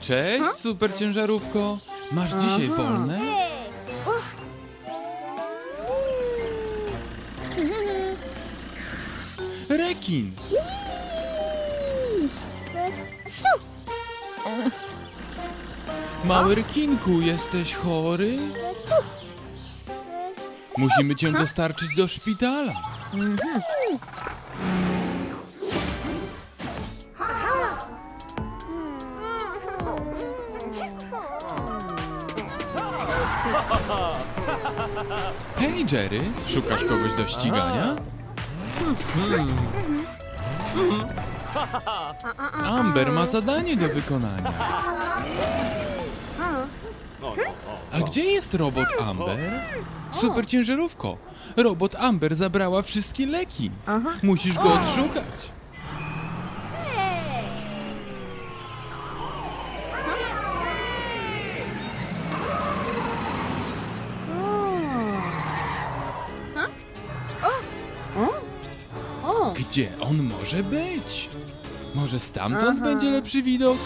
Cześć, super ciężarówko. Masz dzisiaj wolne? Rekin! Mały rekinku, jesteś chory? Musimy cię dostarczyć do szpitala. Hej Jerry, szukasz kogoś do ścigania? Amber ma zadanie do wykonania. A gdzie jest robot Amber? Super ciężarówko. Robot Amber zabrała wszystkie leki. Musisz go odszukać. Gdzie on może być? Może stamtąd będzie lepszy widok?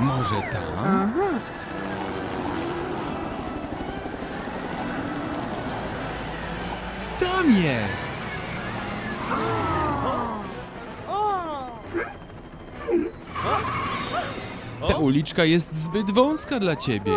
Może tam? Tam jest! Ta uliczka jest zbyt wąska dla ciebie.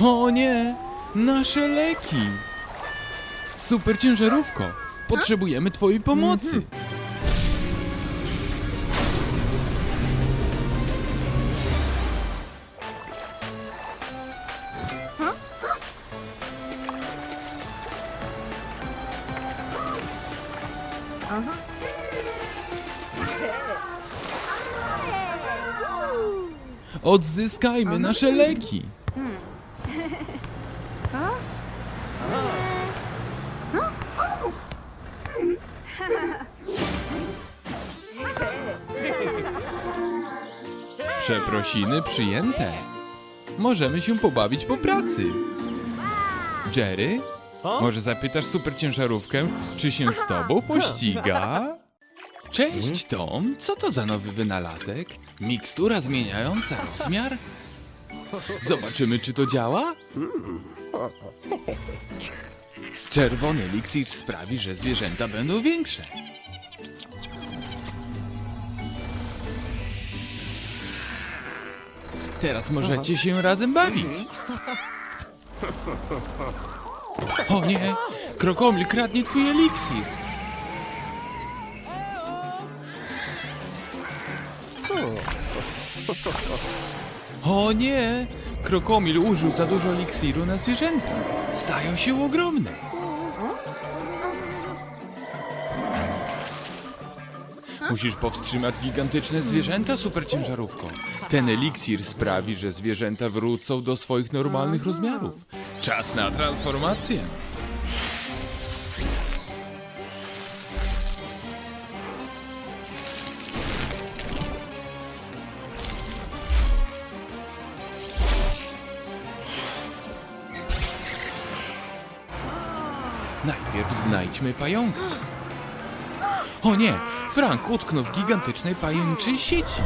O nie! Nasze leki! Super ciężarówko! Potrzebujemy twojej pomocy! Odzyskajmy nasze leki! Przeprosiny przyjęte. Możemy się pobawić po pracy. Jerry, może zapytasz super ciężarówkę, czy się z tobą pościga? Cześć Tom, co to za nowy wynalazek? Mikstura zmieniająca rozmiar? Zobaczymy, czy to działa? Czerwony eliksir sprawi, że zwierzęta będą większe. Teraz możecie się razem bawić. O nie! Krokomil kradnie twój eliksir. O nie! Krokomil użył za dużo eliksiru na zwierzęta. Stają się ogromne. Musisz powstrzymać gigantyczne zwierzęta, super ciężarówko. Ten eliksir sprawi, że zwierzęta wrócą do swoich normalnych rozmiarów. Czas na transformację. Najpierw znajdźmy pająka. O nie! Frank utknął w gigantycznej pajęczej sieci.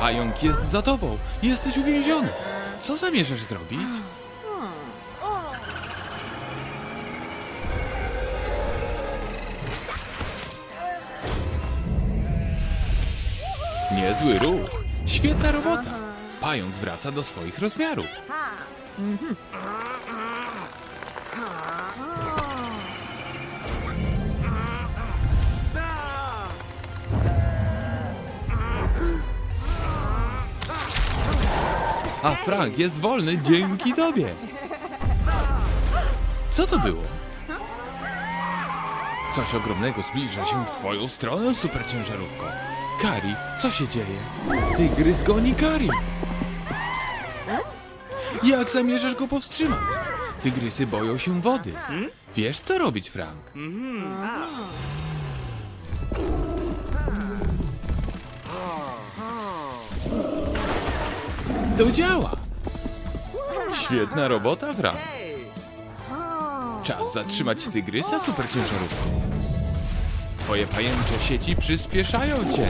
Pająk jest za tobą. Jesteś uwięziony. Co zamierzasz zrobić? Niezły ruch. Świetna robota. Pająk wraca do swoich rozmiarów. A Frank jest wolny dzięki tobie. Co to było? Coś ogromnego zbliża się w twoją stronę, superciężarówko. Kari, co się dzieje? Tygrys goni Kari. Jak zamierzasz go powstrzymać? Tygrysy boją się wody. Wiesz, co robić, Frank? To działa! Świetna robota, Frank. Czas zatrzymać tygrysa, superciężarówko. Twoje pajęcze sieci przyspieszają cię.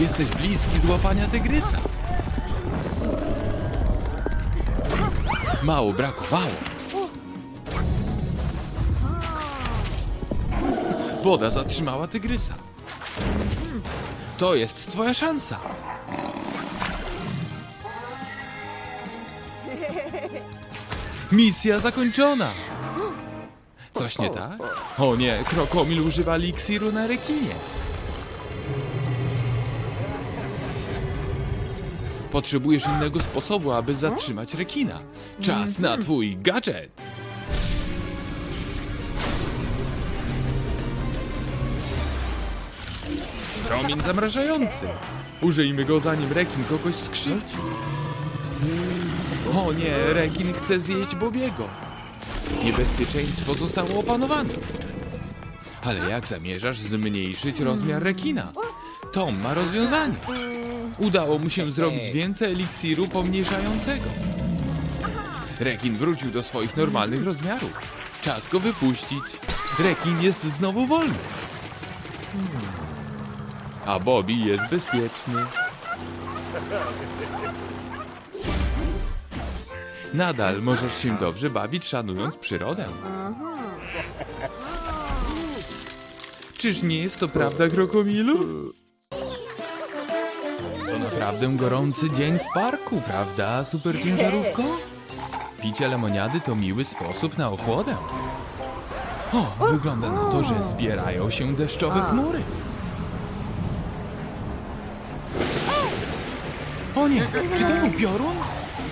Jesteś bliski złapania tygrysa. Mało brakowało. Woda zatrzymała tygrysa. To jest twoja szansa. Misja zakończona. Coś nie tak? O nie, krokomil używa eliksiru na rekinie. Potrzebujesz innego sposobu, aby zatrzymać rekina. Czas na twój gadżet. Promień zamrażający. Użyjmy go zanim rekin kogoś skrzywdzi. O nie, rekin chce zjeść Bobiego. Niebezpieczeństwo zostało opanowane. Ale jak zamierzasz zmniejszyć rozmiar rekina? Tom ma rozwiązanie. Udało mu się zrobić więcej eliksiru pomniejszającego. Rekin wrócił do swoich normalnych rozmiarów. Czas go wypuścić. Rekin jest znowu wolny. A Bobby jest bezpieczny. Nadal możesz się dobrze bawić, szanując przyrodę. Czyż nie jest to prawda, Krokomilu? To naprawdę gorący dzień w parku, prawda, super ciężarówko? Picie lemoniady to miły sposób na ochłodę. O, wygląda na to, że zbierają się deszczowe chmury. O nie, czy to był piorun?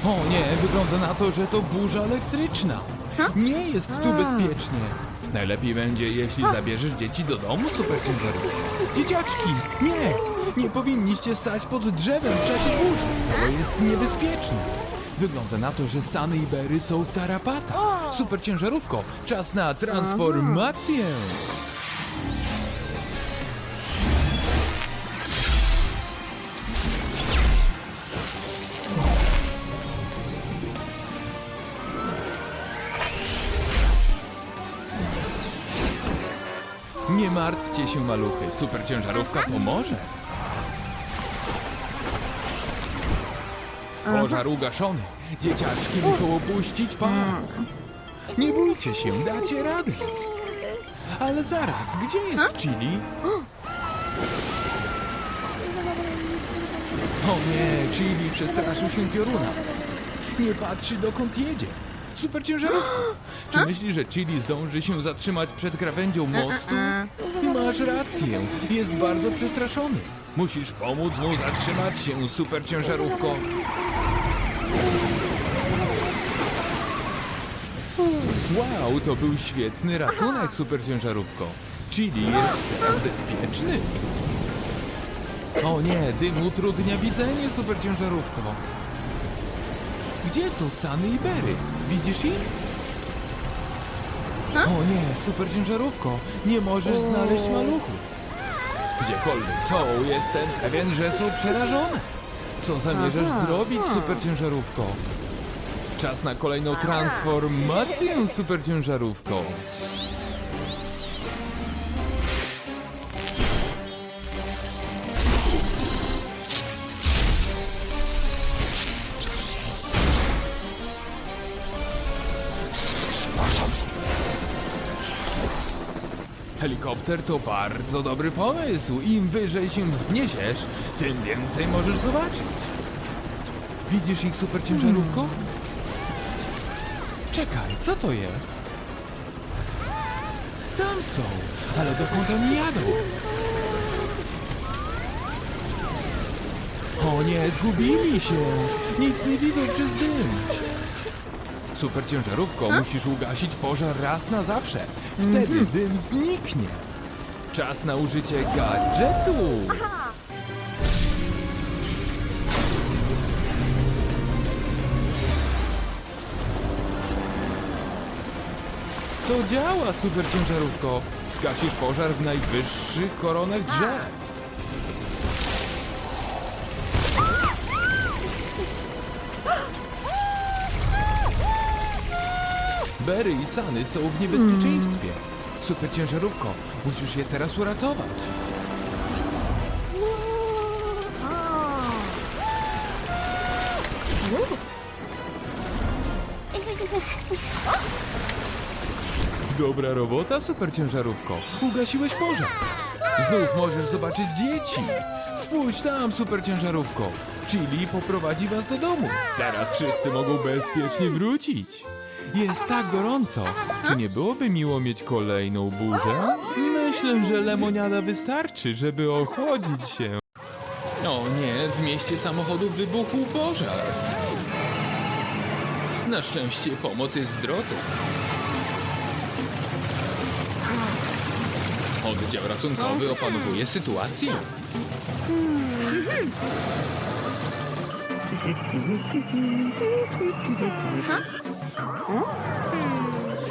O nie, wygląda na to, że to burza elektryczna. Nie jest tu bezpiecznie. Najlepiej będzie, jeśli zabierzesz dzieci do domu, superciężarówko. Dzieciaczki, nie! Nie powinniście stać pod drzewem w czasie burzy. To jest niebezpieczne. Wygląda na to, że Sany i Berry są w tarapatach. Superciężarówko, czas na transformację. Nie martwcie się, maluchy. Superciężarówka pomoże. Pożar ugaszony. Dzieciaczki muszą opuścić park. Nie bójcie się, dacie radę. Ale zaraz, gdzie jest Chili? O nie, Chili przestraszył się pioruna. Nie patrzy dokąd jedzie. Super ciężarówka. Czy myśli, że Chili zdąży się zatrzymać przed krawędzią mostu? Masz rację. Jest bardzo przestraszony. Musisz pomóc mu zatrzymać się, super ciężarówko. Wow, to był świetny ratunek, super ciężarówko. Chili jest teraz bezpieczny. O nie, dym utrudnia widzenie, super ciężarówko. Gdzie są Sany i Berry? Widzisz ich? O nie, super ciężarówko. Nie możesz znaleźć maluchów. Gdziekolwiek są, jestem pewien, że są przerażone. Co zamierzasz zrobić, super ciężarówko? Czas na kolejną transformację, super ciężarówko. Helikopter to bardzo dobry pomysł. Im wyżej się wzniesiesz, tym więcej możesz zobaczyć. Widzisz ich super ciężarówko? Czekaj, co to jest? Tam są, ale dokąd oni jadą? O nie, zgubili się! Nic nie widzą przez dym! Super ciężarówko, musisz ugasić pożar raz na zawsze. Wtedy dym zniknie. Czas na użycie gadżetu! To działa, super ciężarówko! Gasisz pożar w najwyższych koronach drzew. Berry i Sany są w niebezpieczeństwie. Super ciężarówko, musisz je teraz uratować. Dobra robota, super ciężarówko. Ugasiłeś pożar. Znów możesz zobaczyć dzieci. Spójrz tam, super ciężarówko. Chili poprowadzi was do domu. Teraz wszyscy mogą bezpiecznie wrócić. Jest tak gorąco. Czy nie byłoby miło mieć kolejną burzę? Myślę, że lemoniada wystarczy, żeby ochłodzić się. O nie, w mieście samochodów wybuchł pożar. Na szczęście pomoc jest w drodze. Oddział ratunkowy opanowuje sytuację.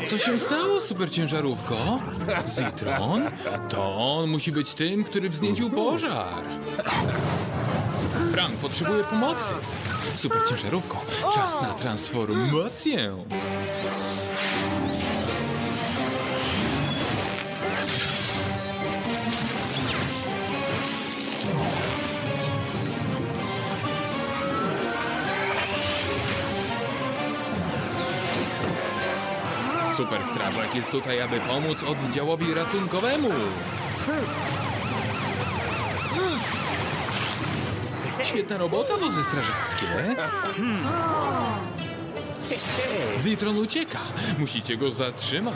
Co się stało, super ciężarówko? Zitron? To on musi być tym, który wzniecił pożar. Frank potrzebuje pomocy. Super ciężarówko, czas na transformację. Super strażak jest tutaj, aby pomóc oddziałowi ratunkowemu. Świetna robota, wozy strażackie. Zitron ucieka. Musicie go zatrzymać.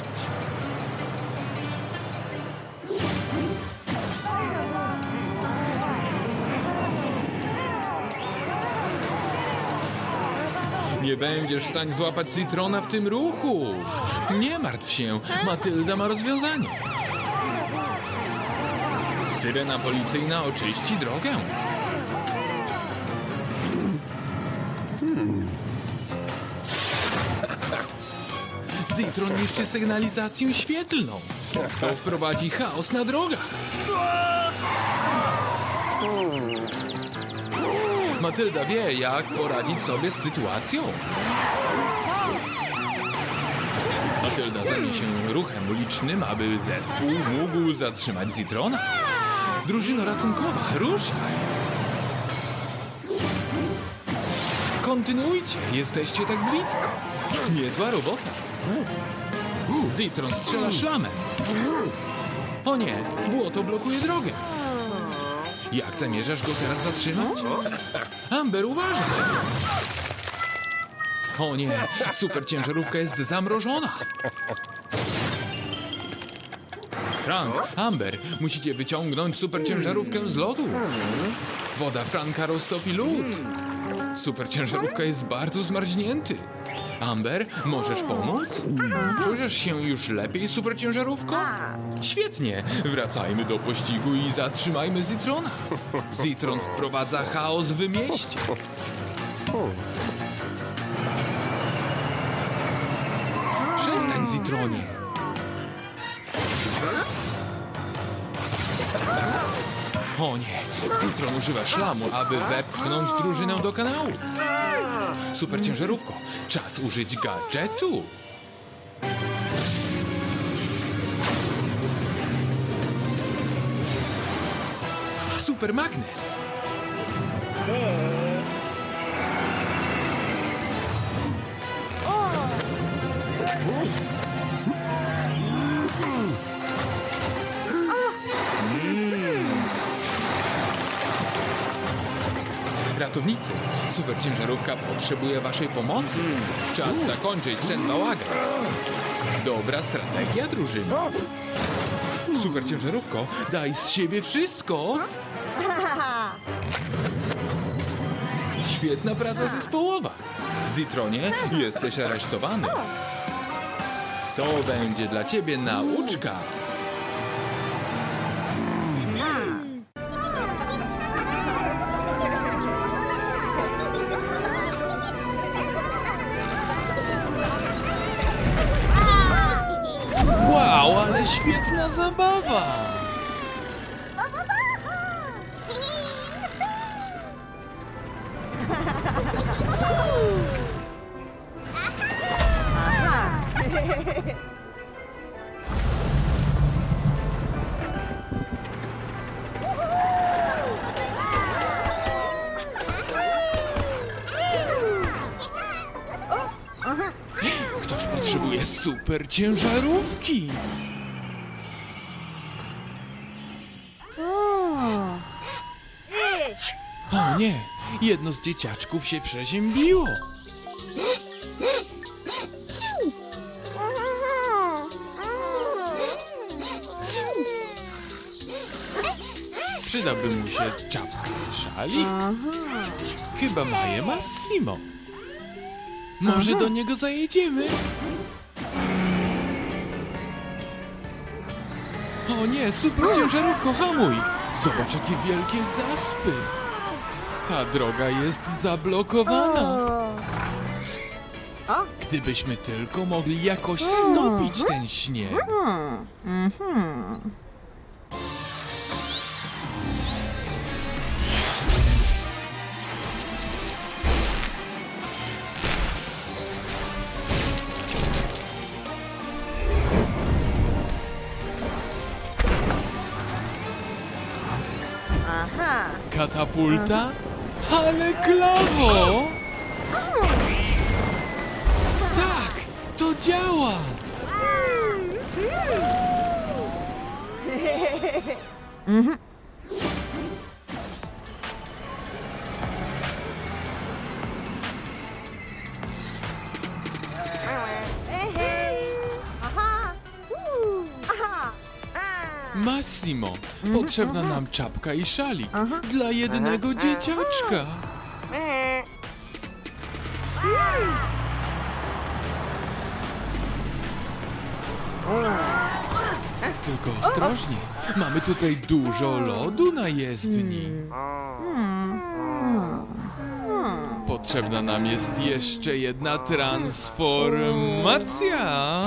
Nie będziesz w stanie złapać Citrona w tym ruchu. Nie martw się, Matylda ma rozwiązanie. Syrena policyjna oczyści drogę. Zitron niszczy sygnalizację świetlną. To wprowadzi chaos na drogach. Matylda wie, jak poradzić sobie z sytuacją. Matylda zajmie się ruchem ulicznym, aby zespół mógł zatrzymać Zitrona. Drużyno ratunkowa, ruszaj! Kontynuujcie, jesteście tak blisko. Niezła robota. Zitron strzela szlamem. O nie, błoto blokuje drogę. Jak zamierzasz go teraz zatrzymać? Amber, uważaj! O nie, super ciężarówka jest zamrożona. Frank, Amber, musicie wyciągnąć super ciężarówkę z lodu. Woda Franka roztopi lód. Super ciężarówka jest bardzo zmarznięty. Amber, możesz pomóc? Czujesz się już lepiej, super ciężarówko? Świetnie, wracajmy do pościgu i zatrzymajmy Zitrona. Zitron wprowadza chaos w mieście. Przestań, Zitronie. O nie, Zitron używa szlamu, aby wepchnąć drużynę do kanału. Super ciężarówko, czas użyć gadżetu. Super magnes. Ratownicy. Super ciężarówka potrzebuje waszej pomocy. Czas zakończyć ten bałagan. Dobra strategia, drużyno. Super ciężarówko, daj z siebie wszystko. Świetna praca zespołowa. Zitronie, jesteś aresztowany. To będzie dla ciebie nauczka. Świetna zabawa! Ktoś potrzebuje super ciężarówki. O nie, jedno z dzieciaczków się przeziębiło. Przydałby mu się czapka i szalik. Chyba ma je Massimo. Może do niego zajedziemy? O nie, super ciężarówko, hamuj! Zobacz, jakie wielkie zaspy. Ta droga jest zablokowana. Gdybyśmy tylko mogli jakoś stopić ten śnieg. Katapulta? Ale klawo! Massimo, potrzebna nam czapka i szalik dla jednego dzieciaczka. Tylko ostrożnie, mamy tutaj dużo lodu na jezdni. Potrzebna nam jest jeszcze jedna transformacja.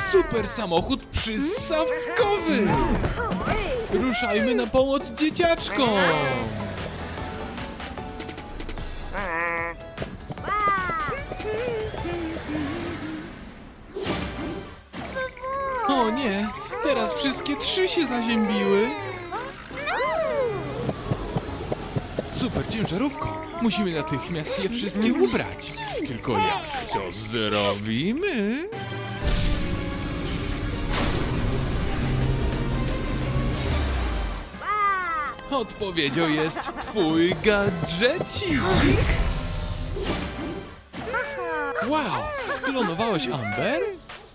Super samochód przysawkowy. Ruszajmy na pomoc dzieciaczkom. O nie, teraz wszystkie trzy się zaziębiły. Super ciężarówko, musimy natychmiast je wszystkie ubrać. Tylko jak to zrobimy? Odpowiedzią jest twój gadżecik. Wow, sklonowałeś Amber?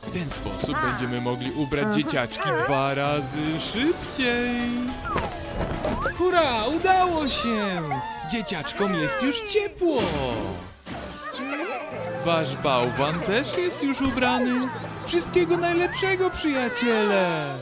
W ten sposób będziemy mogli ubrać dzieciaczki dwa razy szybciej. Hurra, udało się! Dzieciaczkom jest już ciepło. Wasz bałwan też jest już ubrany. Wszystkiego najlepszego, przyjaciele!